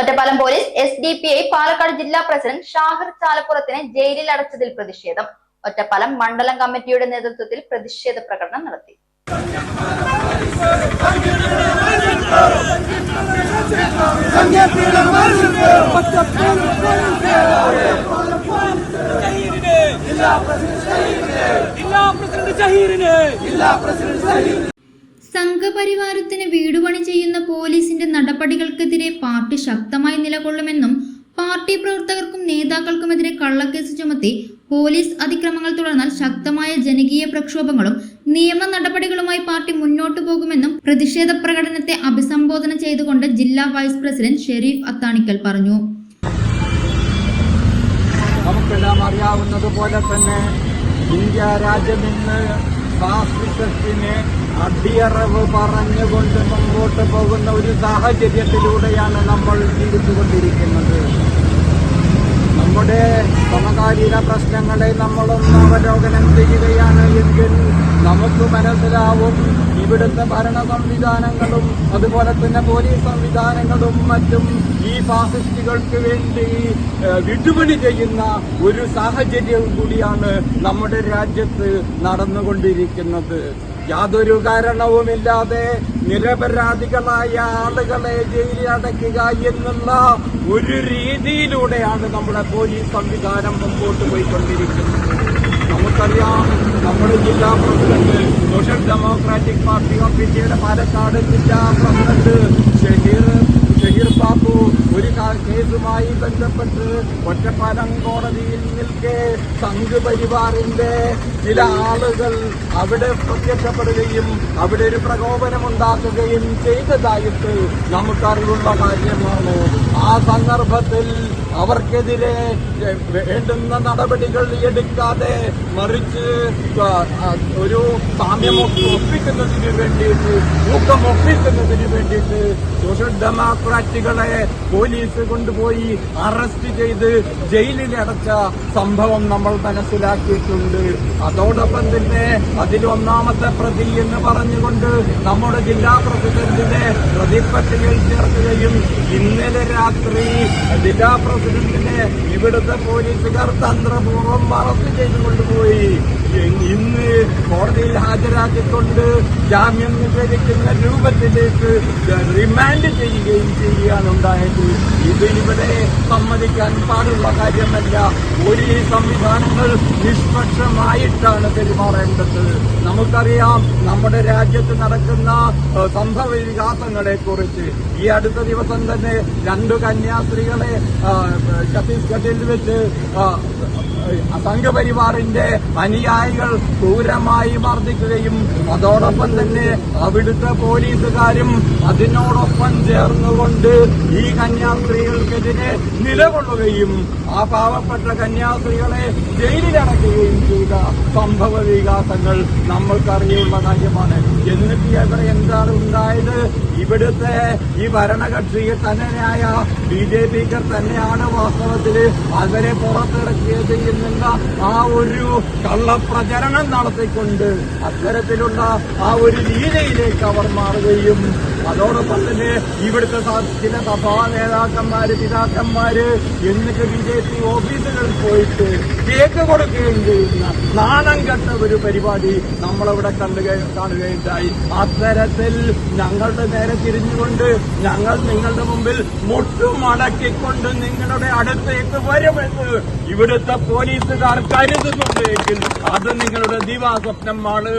Ottapalam police S D P I Palakkad ജില്ലാ president Shahir ചാലപ്പുറത്തിനെ ജയിലിൽ അടച്ചതിൽ പ്രതിഷേധം. ഒറ്റപ്പാലം മണ്ഡലം കമ്മിറ്റിയുടെ നേതൃത്വത്തിൽ പ്രതിഷേധ പ്രകടനം നടത്തി. സംഘപരിവാരത്തിന് വീടുപണി ചെയ്യുന്ന പോലീസിന്റെ നടപടികൾക്കെതിരെ പാർട്ടി ശക്തമായി നിലകൊള്ളുമെന്നും പാർട്ടി പ്രവർത്തകർക്കും നേതാക്കൾക്കുമെതിരെ കള്ളക്കേസ് ചുമത്തി പോലീസ് അതിക്രമങ്ങൾ തുടർന്നാൽ ശക്തമായ ജനകീയ പ്രക്ഷോഭങ്ങളും നിയമ നടപടികളുമായി പാർട്ടി മുന്നോട്ടു പോകുമെന്നും പ്രതിഷേധ പ്രകടനത്തെ അഭിസംബോധന ചെയ്തുകൊണ്ട് ജില്ലാ വൈസ് പ്രസിഡന്റ് ഷെരീഫ് അത്താണിക്കൽ പറഞ്ഞു. നമുക്കെല്ലാം അറിയാവുന്നതുപോലെ തന്നെ ഇന്ത്യ രാജ്യം ഇന്ന് ഫാസിസത്തിന് അടിയറവ് പറഞ്ഞുകൊണ്ട് മുമ്പോട്ട് പോകുന്ന ഒരു സാഹചര്യത്തിലൂടെയാണ് നമ്മൾ ജീവിച്ചുകൊണ്ടിരിക്കുന്നത്. നമ്മുടെ സമകാലീന പ്രശ്നങ്ങളെ നമ്മളൊന്ന് അവലോകനം ചെയ്യുകയാണ് എങ്കിൽ നമുക്ക് മനസ്സിലാവും ഇവിടുത്തെ ഭരണ സംവിധാനങ്ങളും അതുപോലെ തന്നെ പോലീസ് സംവിധാനങ്ങളും മറ്റും ഈ ഫാസിസ്റ്റുകൾക്ക് വേണ്ടി വിട്ടുപണി ചെയ്യുന്ന ഒരു സാഹചര്യവും കൂടിയാണ് നമ്മുടെ രാജ്യത്ത് നടന്നുകൊണ്ടിരിക്കുന്നത്. യാതൊരു കാരണവുമില്ലാതെ നിരപരാധികളായ ആളുകളെ ജയിലിൽ അടയ്ക്കുക എന്നുള്ള ഒരു രീതിയിലൂടെയാണ് നമ്മുടെ പോലീസ് സംവിധാനം മുമ്പോട്ട് പോയിക്കൊണ്ടിരിക്കുന്നത്. നമുക്കറിയാം നമ്മുടെ ജില്ലാ president social democratic party of ഇന്ത്യയുടെ പാലക്കാട് ജില്ലാ പ്രസിഡന്റ് ഷഹീർ ഷഹീർ ബാബു ഒരു കേസുമായി ബന്ധപ്പെട്ട് ഒറ്റപ്പാലം കോടതിയിൽ നിൽക്കെ സംഘ് പരിവാറിന്റെ ചില ആളുകൾ അവിടെ പ്രത്യക്ഷപ്പെടുകയും അവിടെ ഒരു പ്രകോപനമുണ്ടാക്കുകയും ചെയ്തതായിട്ട് നമുക്കറിവുള്ള കാര്യമാണ്. ആ സന്ദർഭത്തിൽ അവർക്കെതിരെ വേണ്ടുന്ന നടപടികൾ എടുക്കാതെ മറിച്ച് ഒരു സാമ്യം ഒപ്പിക്കുന്നതിന് വേണ്ടിയിട്ട് ഊക്കം ഒപ്പിക്കുന്നതിന് വേണ്ടിയിട്ട് സോഷ്യൽ ഡെമോക്രാറ്റുകളെ പോലീസ് കൊണ്ടുപോയി അറസ്റ്റ് ചെയ്ത് ജയിലിൽ അടച്ച സംഭവം നമ്മൾ മനസ്സിലാക്കിയിട്ടുണ്ട്. അതോടൊപ്പം തന്നെ അതിലൊന്നാമത്തെ പ്രതി എന്ന് പറഞ്ഞുകൊണ്ട് നമ്മുടെ ജില്ലാ പ്രസിഡന്റിനെ പ്രതിപട്ടികയിൽ ചേർക്കുകയും ഇന്നലെ രാത്രി ജില്ലാ പ്രസിഡന്റിനെ ഇവിടുത്തെ പോലീസുകാർ തന്ത്രപൂർവം അറസ്റ്റ് ചെയ്തു കൊണ്ടുപോയി ഇന്ന് കോടതിയിൽ ഹാജരാക്കിക്കൊണ്ട് ജാമ്യം നിഷേധിക്കുന്ന രൂപത്തിലേക്ക് റിമാൻഡ് ചെയ്യുകയും ചെയ്യുകയാണ് ഉണ്ടായത് ഇത് ഇവിടെ സമ്മതിക്കാൻ പാടുള്ള കാര്യമല്ല. ഒരു സംവിധാനങ്ങൾ നിഷ്പക്ഷമായിട്ടാണ് പെരുമാറേണ്ടത്. നമുക്കറിയാം നമ്മുടെ രാജ്യത്ത് നടക്കുന്ന സംഭവ വികാസങ്ങളെ കുറിച്ച് ഈ അടുത്ത ദിവസം തന്നെ രണ്ടു കന്യാസ്ത്രീകളെ ഛത്തീസ്ഗഡിൽ വെച്ച് സംഘപരിവാറിന്റെ അനുയായികൾ ക്രൂരമായി വർദ്ധിക്കുകയും അതോടൊപ്പം തന്നെ അവിടുത്തെ പോലീസുകാരും അതിനോടൊപ്പം ചേർന്നുകൊണ്ട് ഈ കന്യാസ്ത്രീകൾക്കെതിരെ നിലകൊള്ളുകയും ആ പാവപ്പെട്ട കന്യാസ്ത്രീകളെ ജയിലിലടക്കുകയും ചെയ്ത സംഭവ വികാസങ്ങൾ നമ്മൾക്കറിയുള്ള കാര്യമാണ്. എന്നിട്ട് ഇവിടെ എന്താണ് ഉണ്ടായത്? ഇവിടുത്തെ ഈ ഭരണകക്ഷി തന്നെയായ ബി ജെ പിക്കർ തന്നെയാണ് വാസ്തവത്തിൽ അവരെ പുറത്തിറക്കിയത് എന്നുള്ള ആ ഒരു കള്ളപ്രചരണം നടത്തിക്കൊണ്ട് അത്തരത്തിലുള്ള ആ ഒരു രീതിയിലേക്ക് അവർ മാറുകയും അതോടൊപ്പം തന്നെ ഇവിടുത്തെ ചില സഭാ നേതാക്കന്മാര് പിതാക്കന്മാര് എന്നിട്ട് ബി ജെ പി ഓഫീസുകളിൽ പോയിട്ട് കേക്ക് കൊടുക്കുകയും ചെയ്യുന്ന നാണം കെട്ട ഒരു പരിപാടി നമ്മളവിടെ കണ്ടു കാണുകയുണ്ടായി. അത്തരത്തിൽ ഞങ്ങളുടെ നേരെ തിരിഞ്ഞുകൊണ്ട് ഞങ്ങൾ നിങ്ങളുടെ മുമ്പിൽ മുട്ടുമടക്കിക്കൊണ്ട് നിങ്ങളുടെ അടുത്തേക്ക് വരുമെന്ന് ഇവിടുത്തെ പോലീസുകാർ കരുതുന്നുണ്ട് എങ്കിൽ അത് നിങ്ങളുടെ ദിവാസ്വപ്നമാണ്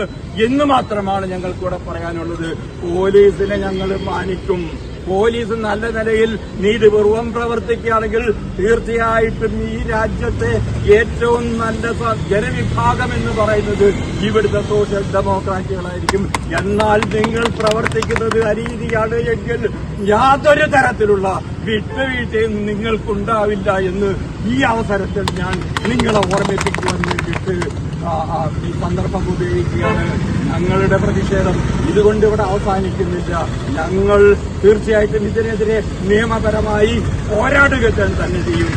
എന്ന് മാത്രമാണ് ഞങ്ങൾക്കിവിടെ പറയാനുള്ളത്. പോലീസിനെ ഞങ്ങൾ മാനിക്കും. പോലീസ് നല്ല നിലയിൽ നീതിപൂർവം പ്രവർത്തിക്കുകയാണെങ്കിൽ തീർച്ചയായിട്ടും ഈ രാജ്യത്തെ ഏറ്റവും നല്ല ജനവിഭാഗം എന്ന് പറയുന്നത് ഇവിടുത്തെ സോഷ്യൽ ഡെമോക്രാറ്റുകളായിരിക്കും എന്നാൽ നിങ്ങൾ പ്രവർത്തിക്കുന്നത് അരീതിയാണ് എങ്കിൽ യാതൊരു തരത്തിലുള്ള വിട്ടുവീഴ്ചയും നിങ്ങൾക്കുണ്ടാവില്ല എന്ന് ഈ അവസരത്തിൽ ഞാൻ നിങ്ങളെ ഓർമ്മിപ്പിക്കുവാൻ വേണ്ടിയിട്ട് സന്ദർഭം ഉപയോഗിക്കുകയാണ്. ഞങ്ങളുടെ പ്രതിഷേധം ഇതുകൊണ്ട് ഇവിടെ അവസാനിക്കുന്നില്ല. ഞങ്ങൾ തീർച്ചയായിട്ടും ഇതിനെതിരെ നിയമപരമായി പോരാടുക തന്നെ ചെയ്യും.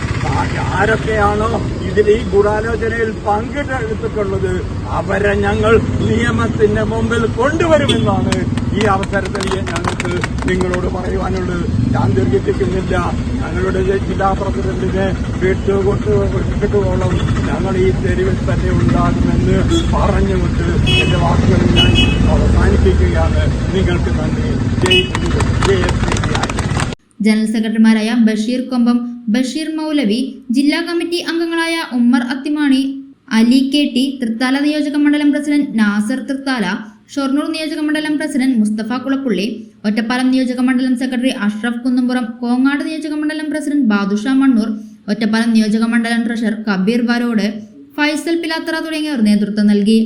ആരൊക്കെയാണോ ഇതിൽ ഈ ഗൂഢാലോചനയിൽ പങ്കെടുത്തിട്ടുള്ളത് അവരെ ഞങ്ങൾ നിയമത്തിന്റെ മുമ്പിൽ കൊണ്ടുവരുമെന്നാണ് ഈ അവസരത്തിൽ ഞങ്ങൾക്ക് നിങ്ങളോട് പറയുവാനുള്ളത്. ഞാൻ ദീർഘിപ്പിക്കുന്നില്ല ഞങ്ങളുടെ ജില്ലാ പ്രസിഡന്റിനെ വിട്ടുകൊട്ട് വിട്ടുകൊള്ളും ഞങ്ങൾ ഈ തെരുവിൽ തന്നെ ഉണ്ടാകുമെന്ന് പറഞ്ഞുകൊണ്ട് എന്റെ വാക്കുകൾ ഞാൻ അവസാനിപ്പിക്കുകയാണ്. നിങ്ങൾക്ക് നന്ദി. ജനറൽ സെക്രട്ടറിമാരായ ബഷീർ കൊമ്പം ബഷീർ മൗലവി ജില്ലാ കമ്മിറ്റി അംഗങ്ങളായ ഉമ്മർ അത്തിമാണി അലി കെ ടി തൃത്താല നിയോജക മണ്ഡലം പ്രസിഡന്റ് നാസർ തൃത്താല ഷൊർണൂർ നിയോജക മണ്ഡലം പ്രസിഡന്റ് മുസ്തഫ കുളപ്പുള്ളി ഒറ്റപ്പാലം നിയോജക മണ്ഡലം സെക്രട്ടറി അഷ്റഫ് കുന്നുംപുറം കോങ്ങാട് നിയോജക മണ്ഡലം പ്രസിഡന്റ് ബാദുഷ മണ്ണൂർ ഒറ്റപ്പാലം നിയോജക മണ്ഡലം ട്രഷറർ കബീർ വരോട് ഫൈസൽ പിലാത്തറ തുടങ്ങിയവർ നേതൃത്വം നൽകി.